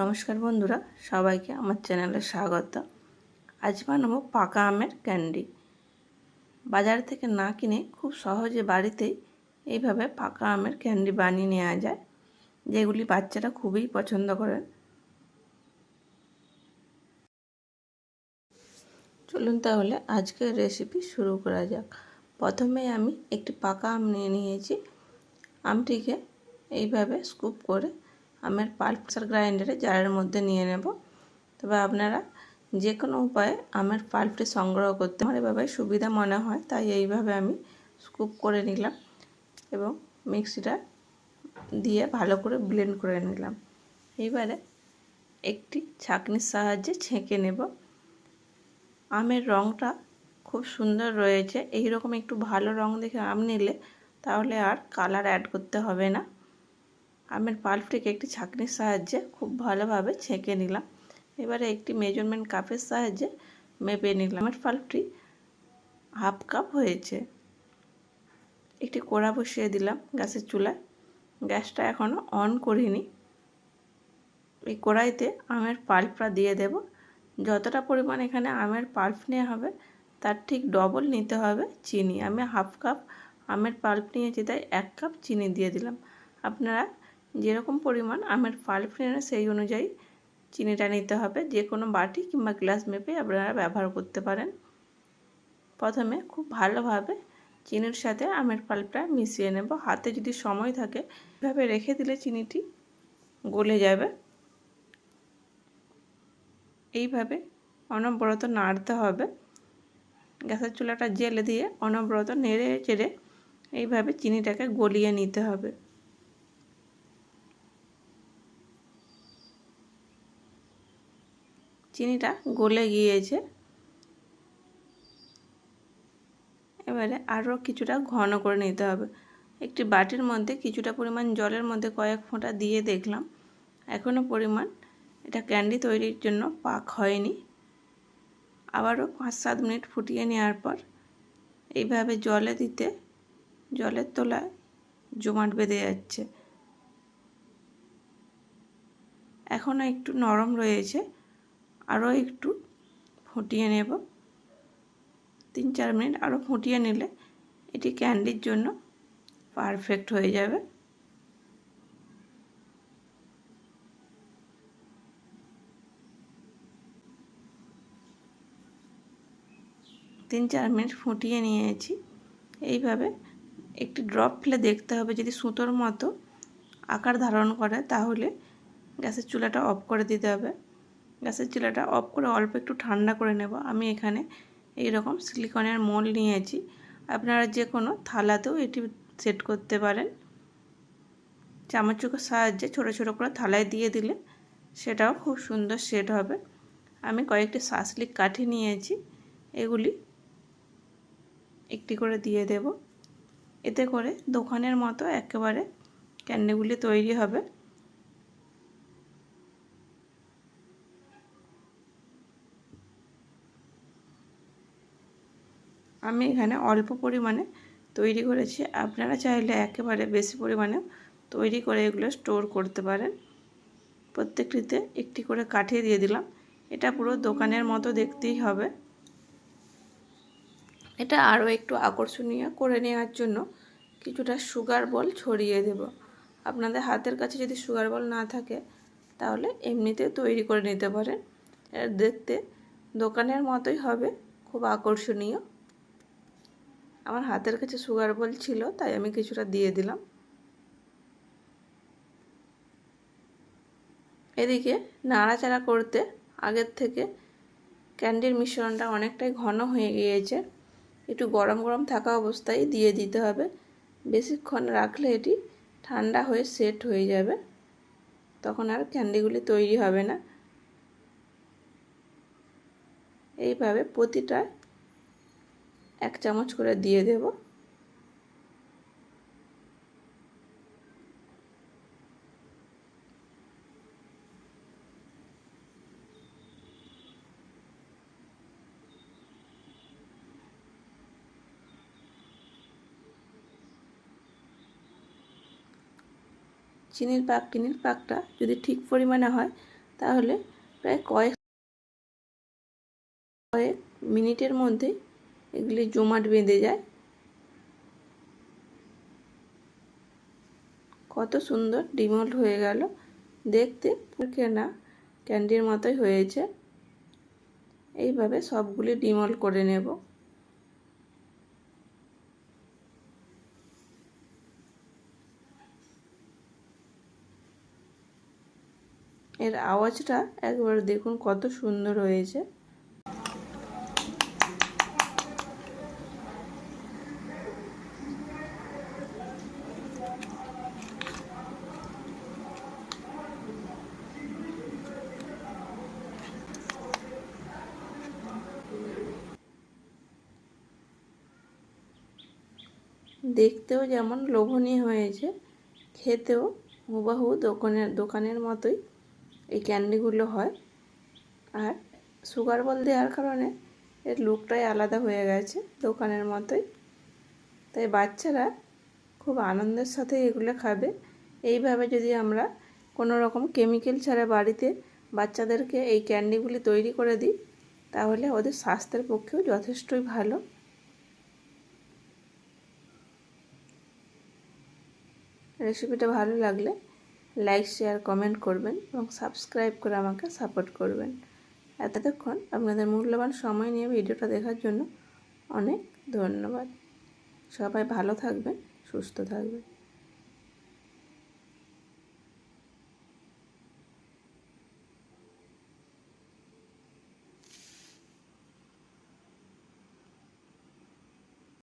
নমস্কার বন্ধুরা, সবাইকে আমার চ্যানেলে স্বাগত। আজ বানাবো পাকা আমের ক্যান্ডি। বাজার থেকে না কিনে খুব সহজে বাড়িতেই এইভাবে পাকা আমের ক্যান্ডি বানিয়ে নেওয়া যায়, যেগুলি বাচ্চারা খুবই পছন্দ করেন চলুন তাহলে আজকের রেসিপি শুরু করা যাক। প্রথমে আমি একটি পাকা আম নিয়ে নিয়েছি। আমটিকে এইভাবে স্কুপ করে আমের পাল্পসার গ্রাইন্ডারে জারের মধ্যে নিয়ে নেব। তবে আপনারা যে কোনো উপায়ে আমের পাল্পটি সংগ্রহ করতে আমার এভাবে সুবিধা মনে হয়, তাই এইভাবে আমি স্কুপ করে নিলাম এবং মিক্সিটা দিয়ে ভালো করে ব্লেন্ড করে নিলাম। এইবারে একটি ছাঁকনির সাহায্যে ছেঁকে নেব। আমের রঙটা খুব সুন্দর রয়েছে। এই রকম একটু ভালো রং দেখে আম নিলে তাহলে আর কালার অ্যাড করতে হবে না। আমের পাল্পটিকে একটি ছাঁকনির সাহায্যে খুব ভালোভাবে ছেঁকে নিলাম। এবারে একটি মেজারমেন্ট কাপের সাহায্যে মেপে নিলাম। আমের পাল্পটি হাফ কাপ হয়েছে। একটি কোড়া বসিয়ে দিলাম গ্যাসের চুলায়। গ্যাসটা এখনও অন করিনি। এই কড়াইতে আমের পাল্পটা দিয়ে দেব। যতটা পরিমাণ এখানে আমের পাল্প নেওয়া হবে, তার ঠিক ডবল নিতে হবে চিনি। আমি হাফ কাপ আমের পাল্প নিয়েছি, তাই এক কাপ চিনি দিয়ে দিলাম। আপনারা যেরকম পরিমাণ, আমের পাল্প নেন সেই অনুযায়ী চিনিটা নিতে হবে যে কোনো বাটি কিংবা গ্লাস মেপে আপনারা ব্যবহার করতে পারেন। প্রথমে খুব ভালোভাবে চিনির সাথে আমের পাল্পটা মিশিয়ে নেব। হাতে যদি সময় থাকে, এভাবে রেখে দিলে চিনিটি গলে যাবে। এইভাবে অনবরত নাড়তে হবে। গ্যাসের চুলাটা জেলে দিয়ে অনবরত নেড়ে চেড়ে এইভাবে চিনিটাকে গলিয়ে নিতে হবে। চিনিটা গলে গিয়েছে। এবারে আরও কিছুটা ঘন করে নিতে হবে। একটি বাটির মধ্যে কিছুটা পরিমাণ জলের মধ্যে কয়েক ফোঁটা দিয়ে দেখলাম। এখনও পরিমাণ এটা ক্যান্ডি তৈরির জন্য পাক হয়নি। আবারও পাঁচ সাত মিনিট ফুটিয়ে নেওয়ার পর এইভাবে জলে দিতে জলের তলায় জমাট বেঁধে যাচ্ছে। এখনও একটু নরম রয়েছে। আরও একটু ফুটিয়ে নেব। তিন চার মিনিট আরও ফুটিয়ে নিলে এটি ক্যান্ডির জন্য পারফেক্ট হয়ে যাবে। তিন চার মিনিট ফুটিয়ে নিয়েছি। এইভাবে একটি ড্রপ ফেলে দেখতে হবে। যদি সুতোর মতো আকার ধারণ করে তাহলে গ্যাসের চুলাটা অফ করে দিতে হবে। গ্যাসের চুলাটা অফ করে অল্প একটু ঠান্ডা করে নেব। আমি এখানে এই রকম সিলিকনের মোল নিয়েছি। আপনারা যে কোনো থালাতেও এটি সেট করতে পারেন। চামচের সাহায্যে ছোট ছোট করে থালায় দিয়ে দিলে সেটাও খুব সুন্দর সেট হবে। আমি কয়েকটি শাসলিক কাঠি নিয়েছি। এগুলি একটি করে দিয়ে দেব। এতে করে দোকানের মতো একেবারে ক্যান্ডিগুলি তৈরি হবে। আমি এখানে অল্প পরিমাণে তৈরি করেছি। আপনারা চাইলে একেবারে বেশি পরিমাণে তৈরি করে এগুলো স্টোর করতে পারেন। প্রত্যেকটিতে একটি করে কাঠে দিয়ে দিলাম। এটা পুরো দোকানের মতো দেখতেই হবে। এটা আরও একটু আকর্ষণীয় করে নেওয়ার জন্য কিছুটা সুগার বল ছড়িয়ে দেব। আপনাদের হাতের কাছে যদি সুগার বল না থাকে, তাহলে এমনিতে তৈরি করে নিতে পারেন। দেখতে দোকানের মতোই হবে, খুব আকর্ষণীয়। আমার হাতের কাছে সুগার বল ছিল, তাই আমি কিছুটা দিয়ে দিলাম। এদিকে নাড়াচাড়া করতে আগের থেকে ক্যান্ডির মিশ্রণটা অনেকটাই ঘন হয়ে গিয়েছে। একটু গরম গরম থাকা অবস্থায় দিয়ে দিতে হবে। বেশিক্ষণ রাখলে এটি ঠান্ডা হয়ে সেট হয়ে যাবে। তখন আর ক্যান্ডিগুলি তৈরি হবে না। এইভাবে প্রতিটা এক চামচ করে দিয়ে দেব। চিনির পাক চিনির পাকটা যদি ঠিক পরিমাণে হয়, তাহলে প্রায় কয়েক কয়েক মিনিটের মধ্যে এগুলি জমাট বেঁধে যায়। কত সুন্দর ডিমল্ট হয়ে গেল। দেখতে কেনা ক্যান্ডির মতোই হয়েছে। এইভাবে সবগুলি ডিমল্ট করে নেব। এর আওয়াজটা একবার দেখুন কত সুন্দর হয়েছে। দেখতেও যেমন লোভনীয় হয়েছে, খেতেও হুবাহু দোকানের দোকানের মতোই এই ক্যান্ডিগুলো হয়। আর সুগার বল দেওয়ার কারণে এর লুকটাই আলাদা হয়ে গেছে দোকানের মতোই। তাই বাচ্চারা খুব আনন্দের সাথে এগুলো খাবে। এইভাবে যদি আমরা কোনো রকম কেমিক্যাল ছাড়া বাড়িতে বাচ্চাদেরকে এই ক্যান্ডিগুলি তৈরি করে দিই, তাহলে ওদের স্বাস্থ্যের পক্ষেও যথেষ্টই ভালো। রেসিপিটা ভালো লাগলে লাইক, শেয়ার, কমেন্ট করবেন এবং সাবস্ক্রাইব করে আমাকে সাপোর্ট করবেন। এতক্ষণ আপনাদের মূল্যবান সময় নিয়ে ভিডিওটা দেখার জন্য অনেক ধন্যবাদ। সবাই ভালো থাকবেন, সুস্থ থাকবেন।